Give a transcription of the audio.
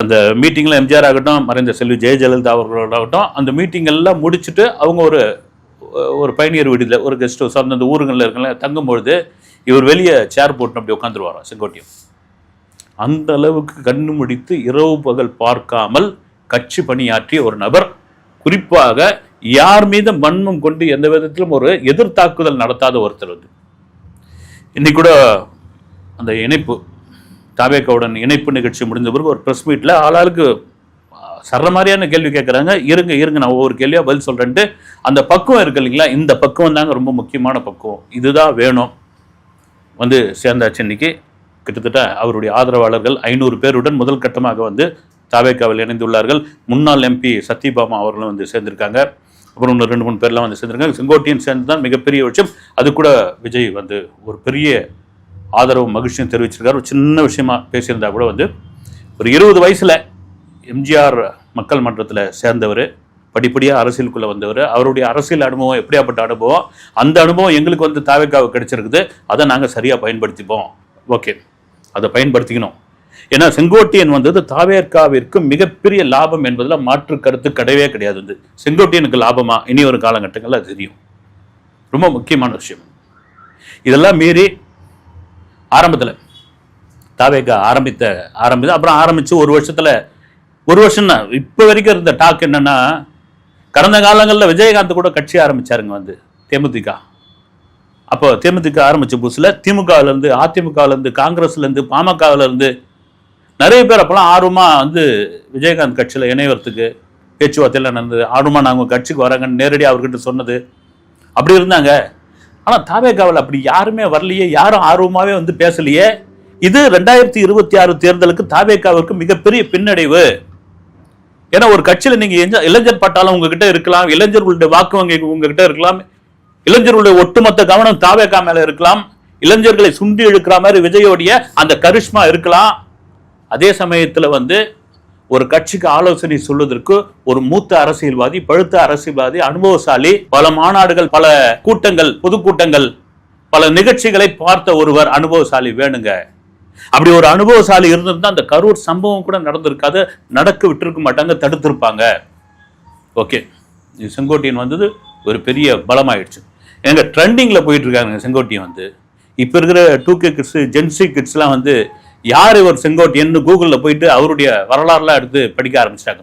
அந்த மீட்டிங்கில் எம்ஜிஆர் ஆகட்டும் மறைந்த செல்வி ஜெயஜலலிதா அவர்களாகட்டும் அந்த மீட்டிங் எல்லாம் முடிச்சுட்டு அவங்க ஒரு ஒரு பயணியர் வீட்டில் ஒரு கெஸ்ட் ஹவுஸ் அந்தந்த ஊருங்களில் இருக்கல தங்கும்பொழுது இவர் வெளியே சேர் போட்டு அப்படி உட்காந்துருவாராம் செங்கோட்டையன். அந்த அளவுக்கு கண்ணு முடித்து இரவு பகல் பார்க்காமல் கட்சி பணியாற்றிய ஒரு நபர் குறிப்பாக யார் மீது மண்மம் கொண்டு எந்த விதத்திலும் ஒரு எதிர்த்தாக்குதல் நடத்தாத ஒருத்தர் வந்து. இன்னைக்கு கூட அந்த இணைப்பு தாவேக்காவுடன் இணைப்பு நிகழ்ச்சி முடிந்த பிறகு ஒரு ப்ரெஸ் மீட்டில் ஆளாளுக்கு சர்ற மாதிரியான கேள்வி கேட்குறாங்க இருங்க இருங்க நான் ஒவ்வொரு கேள்வியாக பதில் சொல்கிறேன்ட்டு அந்த பக்குவம் இருக்கு இல்லைங்களா? இந்த பக்குவம் தாங்க ரொம்ப முக்கியமான பக்குவம். இதுதான் வேணும். வந்து சேர்ந்தாச்சு இன்னைக்கு. கிட்டத்தட்ட அவருடைய ஆதரவாளர்கள் ஐநூறு பேருடன் முதல் கட்டமாக வந்து தாவேக்காவில் இணைந்துள்ளார்கள். முன்னாள் எம்பி சத்யபாமா அவர்களும் வந்து சேர்ந்திருக்காங்க. அப்புறம் இன்னும் ரெண்டு மூணு பேர்லாம் வந்து சேர்ந்திருக்காங்க. செங்கோட்டையன் சேர்ந்து தான் மிகப்பெரிய விஷயம். அது கூட விஜய் வந்து ஒரு பெரிய ஆதரவு மகிழ்ச்சியும் தெரிவிச்சிருக்காரு. ஒரு சின்ன விஷயமா பேசியிருந்தா கூட வந்து ஒரு இருபது வயசில் எம்ஜிஆர் மக்கள் மன்றத்தில் சேர்ந்தவர் படிப்படியாக அரசியலுக்குள்ளே வந்தவர் அவருடைய அரசியல் அனுபவம் எப்படியாப்பட்ட அனுபவம் அந்த அனுபவம் எங்களுக்கு வந்து தாவேக்காவுக்கு கிடைச்சிருக்குது. அதை நாங்கள் சரியாக பயன்படுத்திப்போம். ஓகே. அதை பயன்படுத்திக்கணும். ஏன்னா செங்கோட்டையன் வந்தது தாவேர்காவிற்கு மிகப்பெரிய லாபம் என்பதில் மாற்று கருத்து கிடையவே கிடையாது. வந்து செங்கோட்டையனுக்கு லாபமா? இனி ஒரு காலகட்டங்களில் அது தெரியும். ரொம்ப முக்கியமான விஷயம். இதெல்லாம் மீறி ஆரம்பத்தில். தாவேக்கா ஆரம்பித்த ஆரம்பித்து அப்புறம் ஆரம்பித்து ஒரு வருஷத்தில் ஒரு வருஷம் இப்போ வரைக்கும் இருந்த டாக் என்னென்னா கடந்த காலங்களில் விஜயகாந்த் கூட கட்சி ஆரம்பிச்சாருங்க வந்து தேமுதிக. அப்போ தேமுதிக ஆரம்பித்த புதுசில் திமுகவிலேருந்து அதிமுகவிலேருந்து காங்கிரஸ்லேருந்து பாமகவிலேருந்து நிறைய பேர் அப்போலாம் ஆர்வமாக வந்து விஜயகாந்த் கட்சியில் இணையறதுக்கு பேச்சுவார்த்தையில் நடந்தது. ஆர்வமாக நாங்கள் கட்சிக்கு வராங்கன்னு நேரடியாக அவர்கிட்ட சொன்னது. அப்படி இருந்தாங்க. ஆனால் தாவேகாவில் அப்படி யாருமே வரலையே யாரும் ஆர்வமாகவே வந்து பேசலையே. இது ரெண்டாயிரத்தி இருபத்தி ஆறு தேர்தலுக்கு தாவேகாவிற்கு மிகப்பெரிய பின்னடைவு. ஏன்னா ஒரு கட்சியில் நீங்கள் எஞ்ச- இளைஞர் பட்டாலும் உங்ககிட்ட இருக்கலாம் இளைஞர்களுடைய வாக்கு வங்கி உங்ககிட்ட இருக்கலாம் இளைஞர்களுடைய ஒட்டுமொத்த கவனம் தாவேகா மேலே இருக்கலாம் இளைஞர்களை சுண்டி இழுக்கிற மாதிரி விஜயோடைய அந்த கரிஷ்மா இருக்கலாம். அதே சமயத்தில் வந்து ஒரு கட்சிக்கு ஆலோசனை சொல்வதற்கு ஒரு மூத்த அரசியல்வாதி பழுத்த அரசியல்வாதி அனுபவசாலி பல மாநாடுகள் பல கூட்டங்கள் பொதுக்கூட்டங்கள் பல நிகழ்ச்சிகளை பார்த்த ஒருவர் அனுபவசாலி வேணுங்க. அப்படி ஒரு அனுபவசாலி இருந்திருந்தா அந்த கரூர் சம்பவம் கூட நடந்திருக்காது. நடக்க விட்டிருக்க மாட்டாங்க தடுத்திருப்பாங்க. ஓகே. இது செங்கோட்டையன் வந்தது ஒரு பெரிய பலமாயிடுச்சு. எங்க ட்ரெண்டிங்கில் போயிட்டு இருக்காங்க செங்கோட்டையன் வந்து. இப்போ இருக்கிற two K kids Gen Z கிட்ஸ்லாம் வந்து யார் இவர் செங்கோட்டையன் கூகுளில் போயிட்டு அவருடைய வரலாறுலாம் எடுத்து படிக்க ஆரம்பிச்சிட்டாங்க.